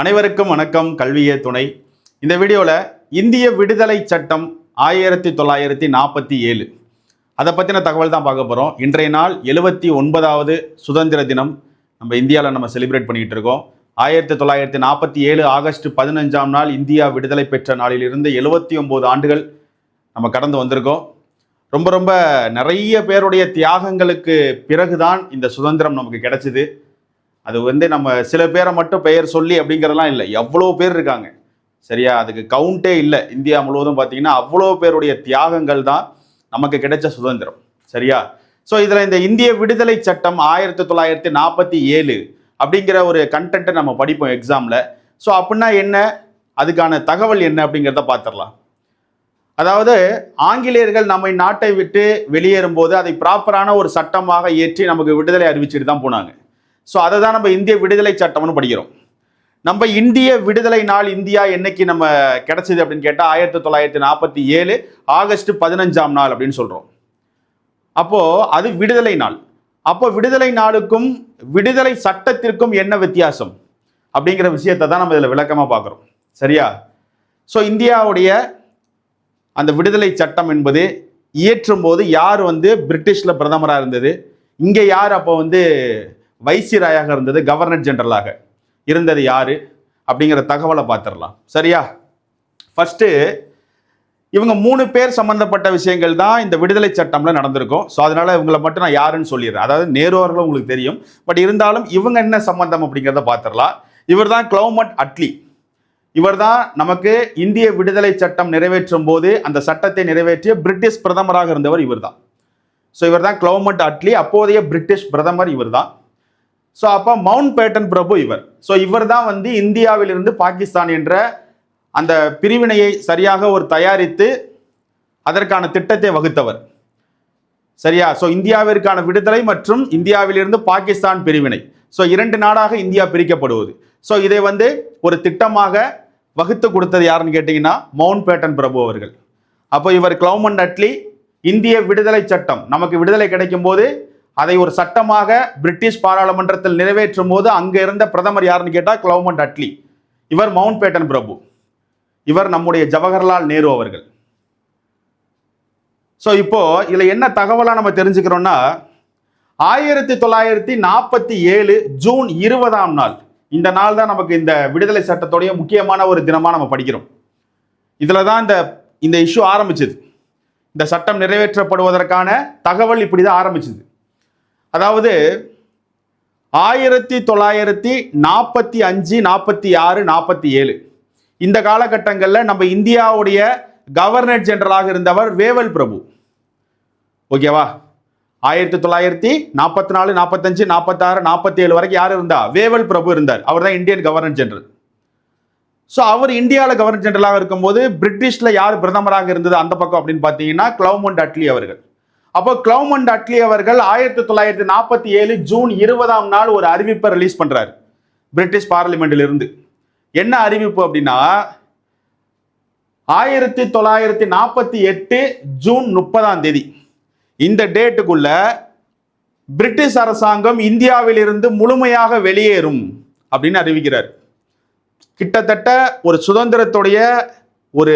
அனைவருக்கும் வணக்கம் கல்வியே துணை. இந்த வீடியோவில் இந்திய விடுதலை சட்டம் ஆயிரத்தி தொள்ளாயிரத்தி நாற்பத்தி ஏழு. அதை பற்றின தகவல் தான் பார்க்க போகிறோம் இன்றைய நாள் எழுபத்தி ஒன்பதாவது சுதந்திர தினம். நம்ம இந்தியாவில் நம்ம செலிப்ரேட் பண்ணிகிட்டு இருக்கோம். ஆயிரத்தி தொள்ளாயிரத்தி நாற்பத்தி ஏழு ஆகஸ்ட் பதினஞ்சாம் நாள் இந்தியா விடுதலை பெற்ற நாளிலிருந்து எழுபத்தி ஒம்பது ஆண்டுகள் நம்ம கடந்து வந்திருக்கோம். ரொம்ப ரொம்ப நிறைய பேருடைய தியாகங்களுக்கு பிறகுதான் இந்த சுதந்திரம் நமக்கு கிடைச்சிது. அது வந்து நம்ம சில பேரை மட்டும் பெயர் சொல்லி அப்படிங்கிறதெல்லாம் இல்லை. எவ்வளோ பேர் இருக்காங்க. சரியா? அதுக்கு கவுண்டே இல்லை. இந்தியா முழுவதும் பார்த்தீங்கன்னா அவ்வளோ பேருடைய தியாகங்கள் தான் நமக்கு கிடைச்ச சுதந்திரம். சரியா? ஸோ இதில் இந்த இந்திய விடுதலை சட்டம் ஆயிரத்தி தொள்ளாயிரத்தி நாற்பத்தி ஏழு அப்படிங்கிற ஒரு கண்டென்ட்டை நம்ம படிப்போம் எக்ஸாமில் ஸோ அப்படின்னா என்ன? அதுக்கான தகவல் என்ன அப்படிங்கிறத பார்த்துடலாம் அதாவது ஆங்கிலேயர்கள் நம்மை நாட்டை விட்டு வெளியேறும்போது அதை ப்ராப்பரான ஒரு சட்டமாக ஏற்றி நமக்கு விடுதலை அறிவிச்சுட்டு தான் போனாங்க. ஸோ அதை தான் நம்ம இந்திய விடுதலை சட்டம்னு படிக்கிறோம். நம்ம இந்திய விடுதலை நாள் இந்தியா என்னைக்கு நம்ம கிடைச்சது அப்படின்னு கேட்டால் ஆயிரத்தி தொள்ளாயிரத்தி நாற்பத்தி ஏழு ஆகஸ்ட் பதினஞ்சாம் நாள் அப்படின்னு சொல்கிறோம் அப்போது அது விடுதலை நாள். அப்போ விடுதலை நாளுக்கும் விடுதலை சட்டத்திற்கும் என்ன வித்தியாசம்? அப்படிங்கிற விஷயத்தை தான் நம்ம இதில் விளக்கமாக பார்க்குறோம். சரியா? ஸோ இந்தியாவுடைய அந்த விடுதலை சட்டம் என்பது இயற்றும் போது யார் வந்து பிரிட்டிஷில் பிரதமராக இருந்தது? இங்கே யார் அப்போ வந்து வைசிராயாக இருந்தது கவர்னர் ஜெனரலாக இருந்தது யார்? அப்படிங்கிற தகவலை பார்த்துடலாம். சரியா? ஃபஸ்ட்டு இவங்க மூணு பேர் சம்மந்தப்பட்ட விஷயங்கள் தான் இந்த விடுதலை சட்டம்ல நடந்திருக்கும். ஸோ அதனால இவங்களை மட்டும் நான் யாருன்னு சொல்லிடுறேன். அதாவது நேருவர்களும் உங்களுக்கு தெரியும். பட் இருந்தாலும் இவங்க என்ன சம்பந்தம் அப்படிங்கிறத பார்த்துடலாம். இவர் தான் கிளவுமட் அட்லி இவர் தான் நமக்கு இந்திய விடுதலை சட்டம் நிறைவேற்றும் போது அந்த சட்டத்தை நிறைவேற்றிய பிரிட்டிஷ் பிரதமராக இருந்தவர் இவர் தான் ஸோ இவர் தான் கிளவுமட் அட்லி அப்போதைய பிரிட்டிஷ் பிரதமர் இவர் தான் ஸோ அப்போ மவுண்ட் பேட்டன் பிரபு இவர். ஸோ இவர் தான் வந்து இந்தியாவிலிருந்து பாகிஸ்தான் என்ற அந்த பிரிவினையை சரியாக ஒரு தயாரித்து அதற்கான திட்டத்தை வகுத்தவர். சரியா? ஸோ இந்தியாவிற்கான விடுதலை மற்றும் இந்தியாவிலிருந்து பாகிஸ்தான் பிரிவினை. ஸோ இரண்டு நாடாக இந்தியா பிரிக்கப்படுவது. ஸோ இதை வந்து ஒரு திட்டமாக வகுத்து கொடுத்தது யாருன்னு கேட்டிங்கன்னா மவுண்ட் பேட்டன் பிரபு அவர்கள். அப்போ இவர் கிளவுமண்ட் அட்லி இந்திய விடுதலை சட்டம். நமக்கு விடுதலை கிடைக்கும் போது அதை ஒரு சட்டமாக பிரிட்டிஷ் பாராளுமன்றத்தில் நிறைவேற்றும் போது அங்கே இருந்த பிரதமர் யாருன்னு கேட்டால் கிளவுமண்ட் அட்லி. இவர் மவுண்ட் பேட்டன் பிரபு. இவர் நம்முடைய ஜவஹர்லால் நேரு அவர்கள். ஸோ இப்போ இதில் என்ன தகவலாக நம்ம தெரிஞ்சுக்கிறோம்னா ஆயிரத்தி தொள்ளாயிரத்தி நாற்பத்தி ஏழு ஜூன் இருபதாம் நாள் இந்த நாள் தான் நமக்கு இந்த விடுதலை சட்டத்துடைய முக்கியமான ஒரு தினமாக நம்ம படிக்கிறோம். இதில் தான் இந்த இந்த இஷ்யூ ஆரம்பிச்சது. இந்த சட்டம் நிறைவேற்றப்படுவதற்கான தகவல் இப்படி தான் ஆரம்பிச்சது. அதாவது ஆயிரத்தி தொள்ளாயிரத்தி நாற்பத்தி அஞ்சு நாற்பத்தி ஆறு நாற்பத்தி ஏழு. இந்த காலகட்டங்களில் நம்ம இந்தியாவுடைய கவர்னர் ஜெனரலாக இருந்தவர் வேவல் பிரபு. ஓகேவா ஆயிரத்தி தொள்ளாயிரத்தி நாற்பத்தி நாலு நாற்பத்தஞ்சு நாற்பத்தாறு நாற்பத்தி ஏழு வரைக்கும் யார் இருந்தா? வேவல் பிரபு இருந்தார். அவர் தான் இந்தியன் கவர்னர் ஜெனரல் ஸோ அவர் இந்தியாவில் கவர்னர் ஜெனரலாக இருக்கும்போது பிரிட்டிஷில் யார் பிரதமராக இருந்தது அந்த பக்கம் அப்படின்னு பார்த்தீங்கன்னா கிளவுமண்ட் அட்லி அவர்கள். அப்போ கிளவுமண்ட் அட்லி அவர்கள் ஆயிரத்தி தொள்ளாயிரத்தி நாற்பத்தி ஏழு ஜூன் இருபதாம் நாள் ஒரு அறிவிப்பை ரிலீஸ் பண்ணுறாரு பிரிட்டிஷ் பார்லிமெண்ட்டிலிருந்து என்ன அறிவிப்பு அப்படின்னா ஆயிரத்தி தொள்ளாயிரத்தி நாற்பத்தி எட்டு ஜூன் முப்பதாம் தேதி. இந்த டேட்டுக்குள்ள பிரிட்டிஷ் அரசாங்கம் இந்தியாவிலிருந்து முழுமையாக வெளியேறும் அப்படின்னு அறிவிக்கிறார். கிட்டத்தட்ட ஒரு சுதந்திரத்துடைய ஒரு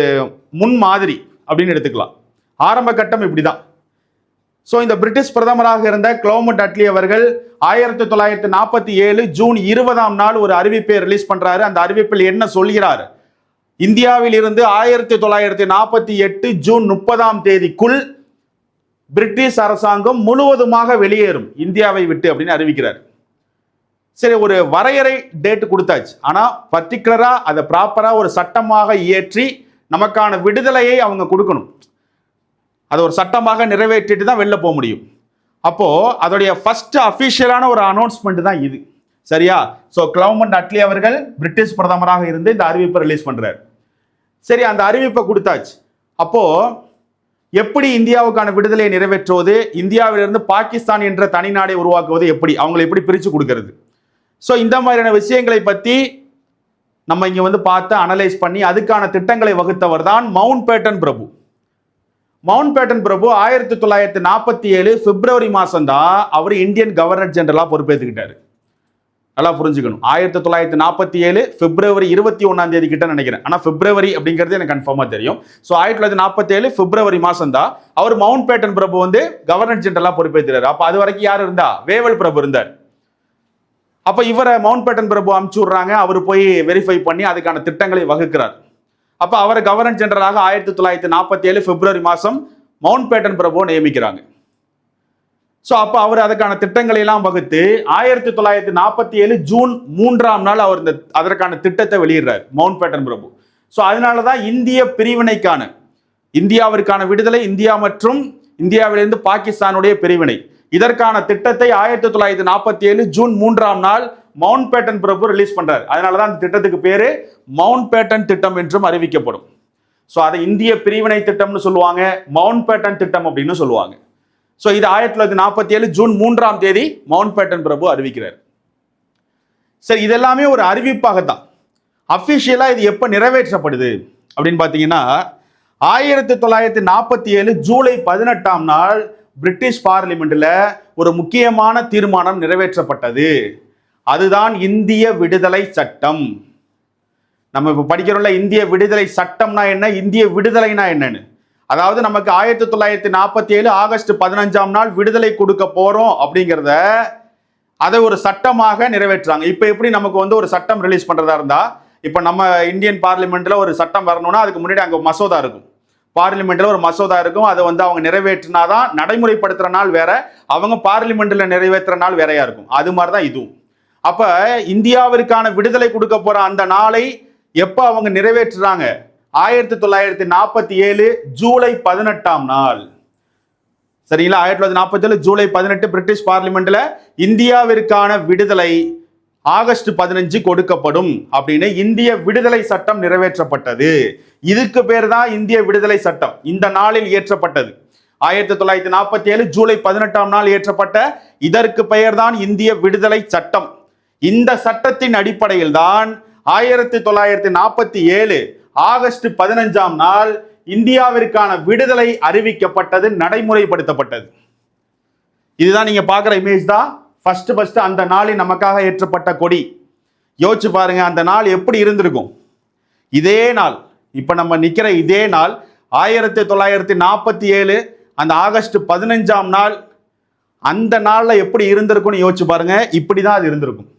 முன் மாதிரி அப்படின்னு எடுத்துக்கலாம். ஆரம்ப கட்டம் இப்படி தான் ஸோ இந்த பிரிட்டிஷ் பிரதமராக இருந்த கிளோமட் அட்லி அவர்கள் ஆயிரத்தி தொள்ளாயிரத்தி நாற்பத்தி ஏழு ஜூன் இருபதாம் நாள் ஒரு அறிவிப்பை ரிலீஸ் பண்ணுறாரு அந்த அறிவிப்பில் என்ன சொல்கிறார்? இந்தியாவில் இருந்து ஆயிரத்தி தொள்ளாயிரத்தி நாற்பத்தி எட்டு ஜூன் முப்பதாம் தேதிக்குள் பிரிட்டிஷ் அரசாங்கம் முழுவதுமாக வெளியேறும். இந்தியாவை விட்டு அப்படின்னு அறிவிக்கிறார். சரி ஒரு வரையறை டேட் கொடுத்தாச்சு. ஆனால் பர்டிகுலராக அதை ப்ராப்பராக ஒரு சட்டமாக இயற்றி நமக்கான விடுதலையை அவங்க கொடுக்கணும். அதை ஒரு சட்டமாக நிறைவேற்றிட்டு தான் வெளில போக முடியும். அப்போது அதோடைய ஃபஸ்ட்டு அஃபிஷியலான ஒரு அனௌன்ஸ்மெண்ட் தான் இது. சரியா? ஸோ கிளவுமண்ட் அட்லி அவர்கள் பிரிட்டிஷ் பிரதமராக இருந்து இந்த அறிவிப்பை ரிலீஸ் பண்ணுறார் சரி அந்த அறிவிப்பை கொடுத்தாச்சு. அப்போது எப்படி இந்தியாவுக்கான விடுதலையை நிறைவேற்றுவது இந்தியாவிலிருந்து பாகிஸ்தான் என்ற தனி நாடை உருவாக்குவது எப்படி அவங்களை எப்படி பிரித்து கொடுக்கறது? ஸோ இந்த மாதிரியான விஷயங்களை பற்றி நம்ம இங்கே வந்து பார்த்து அனலைஸ் பண்ணி அதுக்கான திட்டங்களை வகுத்தவர் தான் மவுண்ட் பேட்டன் பிரபு. மவுண்ட் பேட்டன் பிரபு ஆயிரத்தி தொள்ளாயிரத்தி நாற்பத்தி ஏழு பிப்ரவரி மாதம் தான் அவர் இந்தியன் கவர்னர் ஜெனரலாக பொறுப்பேற்றுக்கிட்டாரு நல்லா புரிஞ்சுக்கணும். ஆயிரத்தி தொள்ளாயிரத்தி நாற்பத்தி ஏழு பிப்ரவரி இருபத்தி ஒன்றாம் தேதி கிட்ட நினைக்கிறேன். ஆனால் பிப்ரவரி அப்படிங்கிறது எனக்கு கன்ஃபார்மாக தெரியும். ஸோ ஆயிரத்தி தொள்ளாயிரத்தி நாற்பத்தி ஏழு பிப்ரவரி மாதம் தான் அவர் மவுண்ட் பேட்டன் பிரபு வந்து கவர்னர் ஜெனரலாக பொறுப்பேற்றுறாரு அப்போ அது வரைக்கும் யார் இருந்தா? வேவல் பிரபு இருந்தார். அப்போ இவரை மவுண்ட் பேட்டன் பிரபு அமுச்சு விட்றாங்க. அவர் போய் வெரிஃபை பண்ணி அதுக்கான திட்டங்களை வகுக்கிறார். அப்போ அவரை கவர்னர் ஜெனரலாக ஆயிரத்தி தொள்ளாயிரத்தி நாற்பத்தி ஏழு பிப்ரவரி மாதம் மவுண்ட் பேட்டன் பிரபு நியமிக்கிறாங்க. ஸோ அப்போ அவர் அதற்கான திட்டங்களை எல்லாம் வகுத்து ஆயிரத்தி தொள்ளாயிரத்தி நாற்பத்தி ஏழு ஜூன் மூன்றாம் நாள் அவர் இந்த அதற்கான திட்டத்தை வெளியிடுறார் மவுண்ட் பேட்டன் பிரபு. ஸோ அதனால தான் இந்திய பிரிவினைக்கான இந்தியாவிற்கான விடுதலை இந்தியா மற்றும் இந்தியாவிலிருந்து பாகிஸ்தானுடைய பிரிவினை. இதற்கான திட்டத்தை ஆயிரத்தி தொள்ளாயிரத்தி நாற்பத்தி ஏழு ஜூன் மூன்றாம் நாள் மவுண்ட் பேட்டன் பிரபு ரிலீஸ் பண்றார். அதனால தான் அந்த திட்டத்துக்கு பேரு மவுண்ட் பேட்டன் திட்டம் என்றும் அறிவிக்கப்படும். ஸோ அதை இந்திய பிரிவினை திட்டம்னு சொல்லுவாங்க. மவுண்ட் பேட்டன் திட்டம் அப்படின்னு சொல்லுவாங்க. ஸோ இது ஆயிரத்தி தொள்ளாயிரத்தி நாற்பத்தி ஏழு ஜூன் மூன்றாம் தேதி மவுண்ட் பேட்டன் பிரபு அறிவிக்கிறார். சரி இதெல்லாமே ஒரு அறிவிப்பாகத்தான். அஃபிஷியலாக இது எப்போ நிறைவேற்றப்படுது அப்படின்னு பார்த்தீங்கன்னா ஆயிரத்தி தொள்ளாயிரத்தி நாற்பத்தி ஏழு ஜூலை பதினெட்டாம் நாள் பிரிட்டிஷ் பார்லிமெண்ட்டில் ஒரு முக்கியமான தீர்மானம் நிறைவேற்றப்பட்டது. அதுதான் இந்திய விடுதலை சட்டம். நம்ம இப்போ படிக்கிறோம்ல இந்திய விடுதலை சட்டம்னா என்ன? இந்திய விடுதலைனா என்னன்னு. அதாவது நமக்கு ஆயிரத்தி தொள்ளாயிரத்தி நாற்பத்தி ஏழு ஆகஸ்ட் பதினஞ்சாம் நாள் விடுதலை கொடுக்க போறோம் அப்படிங்கிறத அதை ஒரு சட்டமாக நிறைவேற்றுறாங்க. இப்போ எப்படி நமக்கு வந்து ஒரு சட்டம் ரிலீஸ் பண்றதா இருந்தா இப்போ நம்ம இந்தியன் பார்லிமெண்ட்ல ஒரு சட்டம் வரணும்னா அதுக்கு முன்னாடி அங்கே மசோதா இருக்கும். பார்லிமெண்ட்ல ஒரு மசோதா இருக்கும். அதை வந்து அவங்க நிறைவேற்றினாதான் நடைமுறைப்படுத்துற நாள் வேற அவங்க பார்லிமெண்ட்ல நிறைவேற்றுற நாள் வேறையா இருக்கும். அது மாதிரி தான் இதுவும். அப்ப இந்தியாவிற்கான விடுதலை கொடுக்க போற அந்த நாளை எப்ப அவங்க நிறைவேற்றுறாங்க? ஆயிரத்தி தொள்ளாயிரத்தி நாற்பத்தி ஏழு ஜூலை பதினெட்டாம் நாள். சரிங்களா? ஆயிரத்தி தொள்ளாயிரத்தி நாற்பத்தி ஏழு ஜூலை பதினெட்டு பிரிட்டிஷ் பார்லிமெண்ட்ல இந்தியாவிற்கான விடுதலை ஆகஸ்ட் பதினஞ்சு கொடுக்கப்படும் அப்படின்னு இந்திய விடுதலை சட்டம் நிறைவேற்றப்பட்டது. இதுக்கு பேர் தான் இந்திய விடுதலை சட்டம். இந்த நாளில் இயற்றப்பட்டது. ஆயிரத்தி தொள்ளாயிரத்தி நாற்பத்தி ஏழு ஜூலை பதினெட்டாம் நாள் இயற்றப்பட்ட இதற்கு பெயர்தான் இந்திய விடுதலை சட்டம். இந்த சட்டத்தின் அடிப்படையில் தான் ஆயிரத்தி தொள்ளாயிரத்தி நாற்பத்தி ஏழு ஆகஸ்ட் பதினஞ்சாம் நாள் இந்தியாவிற்கான விடுதலை அறிவிக்கப்பட்டது நடைமுறைப்படுத்தப்பட்டது. இதுதான் நீங்க பார்க்குற இமேஜ் தான். ஃபர்ஸ்ட் ஃபர்ஸ்ட் அந்த நாளில் நமக்காக ஏற்றப்பட்ட கொடி. யோசிச்சு பாருங்க அந்த நாள் எப்படி இருந்திருக்கும்? இதே நாள் இப்போ நம்ம நிற்கிற இதே நாள் ஆயிரத்தி தொள்ளாயிரத்தி நாற்பத்தி ஏழு அந்த ஆகஸ்ட் பதினஞ்சாம் நாள் அந்த நாளில் எப்படி இருந்திருக்கும்னு யோசிச்சு பாருங்க இப்படி தான் அது இருந்திருக்கும்.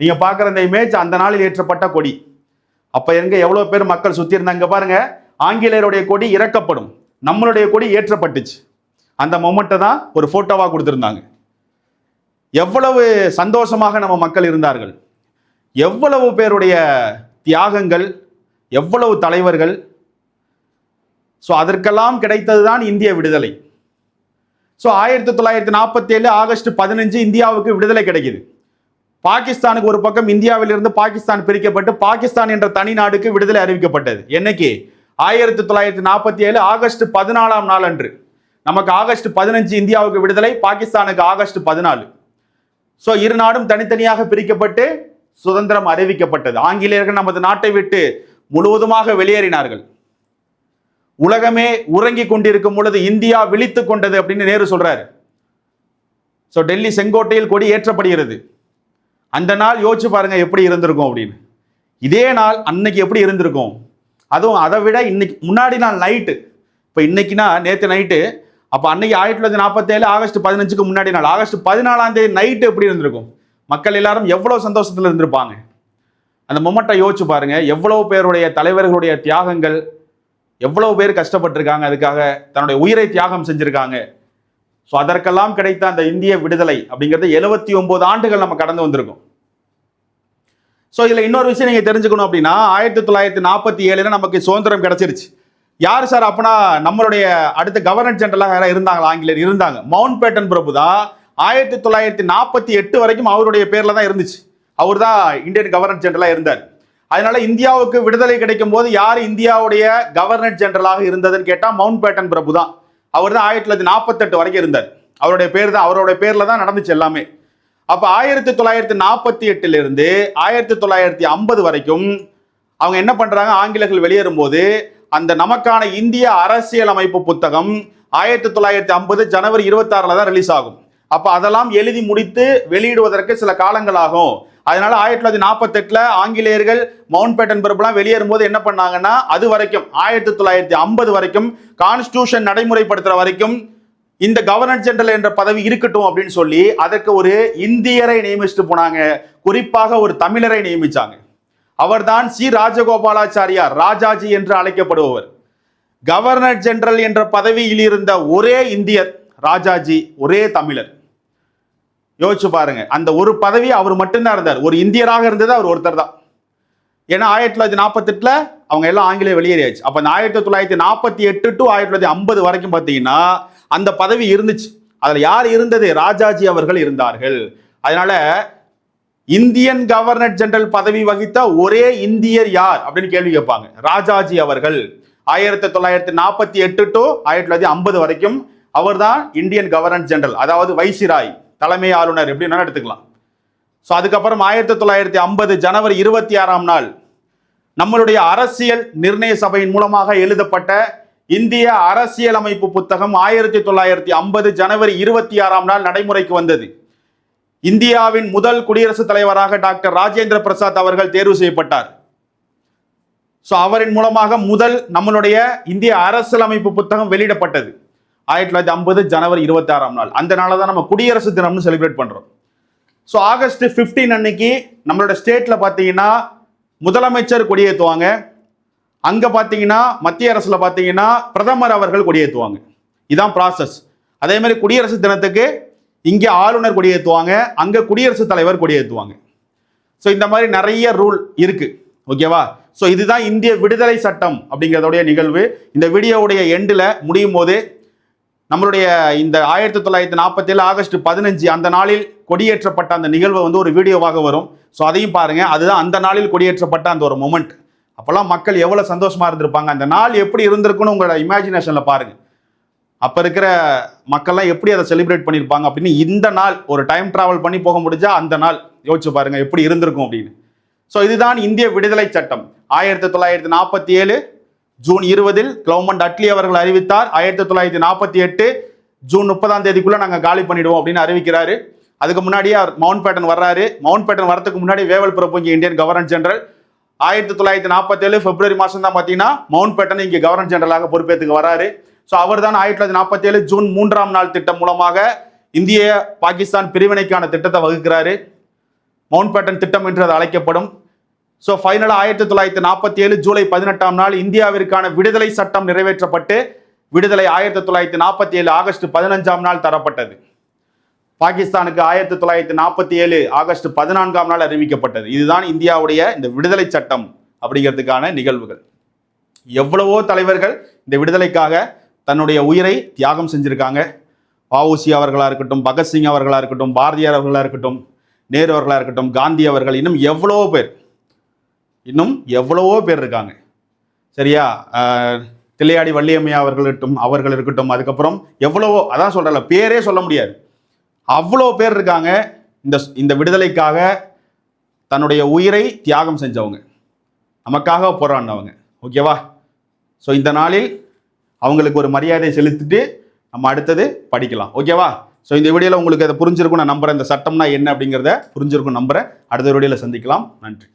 நீங்க பாக்குற இந்த இமேஜ் அந்த நாளில் ஏற்றப்பட்ட கொடி. அப்ப எங்க எவ்வளவு பேர் மக்கள் சுத்தி இருந்தாங்க பாருங்க ஆங்கிலேயருடைய கொடி இறக்கப்படும். நம்மளுடைய கொடி ஏற்றப்பட்டுச்சு. அந்த மொமெண்ட்டை தான் ஒரு போட்டோவா கொடுத்திருந்தாங்க. எவ்வளவு சந்தோஷமாக நம்ம மக்கள் இருந்தார்கள். எவ்வளவு பேருடைய தியாகங்கள் எவ்வளவு தலைவர்கள். ஸோ அதற்கெல்லாம் கிடைத்தது தான் இந்திய விடுதலை. ஸோ ஆயிரத்தி தொள்ளாயிரத்தி நாற்பத்தி ஏழு ஆகஸ்ட் பதினஞ்சு இந்தியாவுக்கு விடுதலை கிடைக்குது. பாகிஸ்தானுக்கு ஒரு பக்கம் இந்தியாவிலிருந்து பாகிஸ்தான் பிரிக்கப்பட்டு பாகிஸ்தான் என்ற தனி நாடுக்கு விடுதலை அறிவிக்கப்பட்டது. என்னைக்கு? ஆயிரத்தி தொள்ளாயிரத்தி நாற்பத்தி ஏழு ஆகஸ்ட் பதினாலாம் நாள் அன்று. நமக்கு ஆகஸ்ட் பதினஞ்சு இந்தியாவுக்கு விடுதலை பாகிஸ்தானுக்கு ஆகஸ்ட் பதினாலு. ஸோ இரு நாடும் தனித்தனியாக பிரிக்கப்பட்டு சுதந்திரம் அறிவிக்கப்பட்டது. ஆங்கிலேயர்கள் நமது நாட்டை விட்டு முழுவதுமாக வெளியேறினார்கள். உலகமே உறங்கிக் கொண்டிருக்கும் பொழுது இந்தியா விழித்துக் கொண்டது அப்படின்னு நேரு சொல்றாரு. ஸோ டெல்லி செங்கோட்டையில் கொடி ஏற்றப்படுகிறது. அந்த நாள் யோசிச்சு பாருங்க எப்படி இருந்திருக்கும் அப்படின்னு. இதே நாள் அன்னைக்கு எப்படி இருந்திருக்கும்? அதுவும் அதை விட இன்னைக்கு முன்னாடி நாள் நைட்டு இப்போ இன்னைக்குனா நேற்று நைட்டு அப்போ அன்னைக்கு ஆயிரத்தி தொள்ளாயிரத்தி நாற்பத்தேழு ஆகஸ்ட் பதினஞ்சுக்கு முன்னாடி நாள். ஆகஸ்ட் பதினாலாம் தேதி நைட்டு எப்படி இருந்திருக்கும்? மக்கள் எல்லாரும் எவ்வளோ சந்தோஷத்தில் இருந்திருப்பாங்க? அந்த மொமெண்ட்டை யோசிச்சு பாருங்க. எவ்வளவு பேருடைய தலைவர்களுடைய தியாகங்கள் எவ்வளோ பேர் கஷ்டப்பட்டிருக்காங்க அதுக்காக தன்னுடைய உயிரை தியாகம் செஞ்சுருக்காங்க. ஸோ அதற்கெல்லாம் கிடைத்த அந்த இந்திய விடுதலை அப்படிங்கிறது எழுபத்தி ஒன்பது ஆண்டுகள் நம்ம கடந்து வந்திருக்கோம். ஸோ இதில் இன்னொரு விஷயம் நீங்கள் தெரிஞ்சுக்கணும் அப்படின்னா ஆயிரத்தி தொள்ளாயிரத்தி நாற்பத்தி ஏழில் நமக்கு சுதந்திரம் கிடச்சிருச்சு. யார் சார் அப்பனா நம்மளுடைய அடுத்த கவர்னர் ஜெனரலாக யாராவது இருந்தாங்களா? ஆங்கிலேயர் இருந்தாங்க. மவுண்ட் பேட்டன் பிரபு தான் ஆயிரத்தி தொள்ளாயிரத்தி நாற்பத்தி எட்டு வரைக்கும் அவருடைய பேரில் தான் இருந்துச்சு. அவர் தான் இந்தியன் கவர்னர் ஜெனரலாக இருந்தார். அதனால இந்தியாவுக்கு விடுதலை கிடைக்கும் போது யார் இந்தியாவுடைய கவர்னர் ஜெனரலாக இருந்ததுன்னு கேட்டால் மவுண்ட் பேட்டன் பிரபு தான். அவர் தான் ஆயிரத்தி தொள்ளாயிரத்தி நாற்பத்தெட்டு வரைக்கும் இருந்தார். அவருடைய பேர் தான் அவருடைய பேரில் தான் நடந்துச்சு எல்லாமே. அப்போ ஆயிரத்தி தொள்ளாயிரத்தி நாற்பத்தி எட்டுலேருந்து ஆயிரத்தி தொள்ளாயிரத்தி ஐம்பது வரைக்கும் அவங்க என்ன பண்ணுறாங்க ஆங்கிலர்கள் வெளியேறும்போது அந்த நமக்கான இந்திய அரசியலமைப்பு புத்தகம் ஆயிரத்தி தொள்ளாயிரத்தி ஐம்பது ஜனவரி இருபத்தாறில் தான் ரிலீஸ் ஆகும். அப்ப அதெல்லாம் எழுதி முடித்து வெளியிடுவதற்கு சில காலங்கள் ஆகும் அதனால ஆயிரத்தி தொள்ளாயிரத்தி நாற்பத்தெட்டுல ஆங்கிலேயர்கள் மவுண்ட் பேட்டன் பிறப்புலாம் வெளியேறும் போது என்ன பண்ணாங்கன்னா அது வரைக்கும் ஆயிரத்தி தொள்ளாயிரத்தி ஐம்பது வரைக்கும் கான்ஸ்டியூஷன் நடைமுறைப்படுத்துற வரைக்கும் இந்த கவர்னர் ஜெனரல் என்ற பதவி இருக்கட்டும் அப்படின்னு சொல்லி அதற்கு ஒரு இந்தியரை நியமிச்சுட்டு போனாங்க. குறிப்பாக ஒரு தமிழரை நியமிச்சாங்க. அவர்தான் சி. ராஜகோபாலாச்சாரியார் ராஜாஜி என்று அழைக்கப்படுபவர். கவர்னர் ஜெனரல் என்ற பதவியில் இருந்த ஒரே இந்தியர் ராஜாஜி ஒரே தமிழர். யோசிச்சு பாருங்க. அந்த ஒரு பதவி அவர் மட்டும்தான் இருந்தார். ஒரு இந்தியராக இருந்தது அவர் ஒருத்தர் தான். ஏன்னா ஆயிரத்தி தொள்ளாயிரத்தி நாற்பத்தெட்டில் அவங்க எல்லாம் ஆங்கிலேய வெளியேறியாச்சு. அப்போ அந்த ஆயிரத்தி தொள்ளாயிரத்தி நாற்பத்தி எட்டு டு ஆயிரத்தி தொள்ளாயிரத்தி ஐம்பது வரைக்கும் பார்த்தீங்கன்னா அந்த பதவி இருந்துச்சு. அதில் யார் இருந்தது? ராஜாஜி அவர்கள் இருந்தார்கள். அதனால இந்தியன் கவர்னர் ஜெனரல் பதவி வகித்த ஒரே இந்தியர் யார்? அப்படின்னு கேள்வி கேட்பாங்க. ராஜாஜி அவர்கள் ஆயிரத்தி தொள்ளாயிரத்தி நாற்பத்தி எட்டு டு ஆயிரத்தி தொள்ளாயிரத்தி ஐம்பது வரைக்கும் அவர்தான் இந்தியன் கவர்னர் ஜெனரல் அதாவது வைசிராய். தலைமை ஆளுநர் எப்படின்னா எடுத்துக்கலாம். ஸோ அதுக்கப்புறம் ஆயிரத்தி தொள்ளாயிரத்தி ஐம்பது ஜனவரி இருபத்தி ஆறாம் நாள் நம்மளுடைய அரசியல் நிர்ணய சபையின் மூலமாக எழுதப்பட்ட இந்திய அரசியலமைப்பு புத்தகம் ஆயிரத்தி தொள்ளாயிரத்தி ஐம்பது ஜனவரி இருபத்தி ஆறாம் நாள் நடைமுறைக்கு வந்தது. இந்தியாவின் முதல் குடியரசுத் தலைவராக டாக்டர் ராஜேந்திர பிரசாத் அவர்கள் தேர்வு செய்யப்பட்டார். ஸோ அவரின் மூலமாக முதல் நம்மளுடைய இந்திய அரசியலமைப்பு புத்தகம் வெளியிடப்பட்டது. ஆயிரத்தி தொள்ளாயிரத்தி ஐம்பது ஜனவரி இருபத்தி ஆறாம் நாள். அந்த நாளை தான் நம்ம குடியரசு தினம்னு செலிப்ரேட் பண்ணுறோம் ஸோ ஆகஸ்ட் 15 அன்னைக்கு நம்மளோட ஸ்டேட்டில் பார்த்தீங்கன்னா முதலமைச்சர் கொடியேற்றுவாங்க அங்கே பார்த்தீங்கன்னா மத்திய அரசில் பார்த்தீங்கன்னா பிரதமர் அவர்கள் கொடியேற்றுவாங்க இதான் ப்ராசஸ் அதே மாதிரி குடியரசு தினத்துக்கு இங்கே ஆளுநர் கொடியேற்றுவாங்க அங்கே குடியரசுத் தலைவர் கொடியேற்றுவாங்க ஸோ இந்த மாதிரி நிறைய ரூல் இருக்குது ஓகேவா ஸோ இதுதான் இந்திய விடுதலை சட்டம் அப்படிங்கிறதுடைய நிகழ்வு. இந்த வீடியோவுடைய எண்டில் முடியும் போது நம்மளுடைய இந்த ஆயிரத்தி தொள்ளாயிரத்தி நாற்பத்தேழு ஆகஸ்ட் பதினஞ்சு அந்த நாளில் கொடியேற்றப்பட்ட அந்த நிகழ்வு வந்து ஒரு வீடியோவாக வரும். ஸோ அதையும் பாருங்கள் அதுதான் அந்த நாளில் கொடியேற்றப்பட்ட அந்த ஒரு மொமெண்ட் அப்போல்லாம் மக்கள் எவ்வளோ சந்தோஷமாக இருந்திருப்பாங்க. அந்த நாள் எப்படி இருந்திருக்குன்னு உங்களோட இமேஜினேஷனில் பாருங்கள் அப்போ இருக்கிற மக்கள்லாம் எப்படி அதை செலிப்ரேட் பண்ணியிருப்பாங்க அப்படின்னு இந்த நாள் ஒரு டைம் ட்ராவல் பண்ணி போக முடிஞ்சால் அந்த நாள் யோசிச்சு பாருங்கள் எப்படி இருந்திருக்கும் அப்படின்னு. ஸோ இதுதான் இந்திய விடுதலை சட்டம். ஆயிரத்தி தொள்ளாயிரத்தி நாற்பத்தி ஏழு ஜூன் இருபதில் கவர்மெண்ட் அட்லி அவர்கள் அறிவித்தார். ஆயிரத்தி தொள்ளாயிரத்தி நாற்பத்தி எட்டு ஜூன் முப்பதாம் தேதிக்குள்ளே நாங்கள் காலி பண்ணிடுவோம் அப்படின்னு அறிவிக்கிறாரு. அதுக்கு முன்னாடியே அவர் மவுண்ட் பேட்டன் வர்றாரு. மவுண்ட் பேட்டன் வரதுக்கு முன்னாடி வேவல் பிரபு இங்கே இந்தியன் கவர்னர் ஜெனரல் ஆயிரத்தி தொள்ளாயிரத்தி நாற்பத்தேழு பிப்ரவரி மாதம் தான் பார்த்தீங்கன்னா மவுண்ட் பேட்டன் இங்கே கவர்னர் ஜெனரலாக பொறுப்பேற்றுக்கு வராரு. ஸோ அவர் தான் ஆயிரத்தி தொள்ளாயிரத்தி நாற்பத்தேழு ஜூன் மூன்றாம் நாள் திட்டம் மூலமாக இந்திய பாகிஸ்தான் பிரிவினைக்கான திட்டத்தை வகுக்கிறாரு. மவுண்ட் பேட்டன் திட்டம் என்று அது அழைக்கப்படும். ஸோ ஃபைனலாக ஆயிரத்தி தொள்ளாயிரத்தி நாற்பத்தி ஏழு ஜூலை பதினெட்டாம் நாள் இந்தியாவிற்கான விடுதலை சட்டம் நிறைவேற்றப்பட்டு விடுதலை ஆயிரத்தி தொள்ளாயிரத்தி நாற்பத்தி ஏழு ஆகஸ்ட் பதினஞ்சாம் நாள் தரப்பட்டது. பாகிஸ்தானுக்கு ஆயிரத்தி தொள்ளாயிரத்தி நாற்பத்தி ஏழு ஆகஸ்ட் பதினான்காம் நாள் அறிவிக்கப்பட்டது. இதுதான் இந்தியாவுடைய இந்த விடுதலை சட்டம் அப்படிங்கிறதுக்கான நிகழ்வுகள். எவ்வளவோ தலைவர்கள் இந்த விடுதலைக்காக தன்னுடைய உயிரை தியாகம் செஞ்சுருக்காங்க. வஉசி அவர்களாக இருக்கட்டும் பகத்சிங் அவர்களாக இருக்கட்டும் பாரதியார் அவர்களாக இருக்கட்டும் நேரு அவர்களாக இருக்கட்டும் காந்தி அவர்கள் இன்னும் எவ்வளவோ பேர் இன்னும் எவ்வளவோ பேர் இருக்காங்க. சரியா? தில்லையாடி வள்ளியம்மையா அவர்கள் இருக்கட்டும் அவர்கள் இருக்கட்டும் அதுக்கப்புறம் எவ்வளவோ அதான் சொல்கிறல பேரே சொல்ல முடியாது. அவ்வளோ பேர் இருக்காங்க. இந்த இந்த விடுதலைக்காக தன்னுடைய உயிரை தியாகம் செஞ்சவங்க. நமக்காக போராடினவங்க. ஓகேவா? ஸோ இந்த நாளில் அவங்களுக்கு ஒரு மரியாதை செலுத்திட்டு நம்ம அடுத்தது படிக்கலாம். ஓகேவா? ஸோ இந்த வீடியோவில் உங்களுக்கு அதை புரிஞ்சிருக்கும் நான் நம்புகிறேன் இந்த சட்டம்னா என்ன அப்படிங்கிறத புரிஞ்சிருக்கும் நம்புகிறேன் அடுத்த வீடியோவில் சந்திக்கலாம். நன்றி.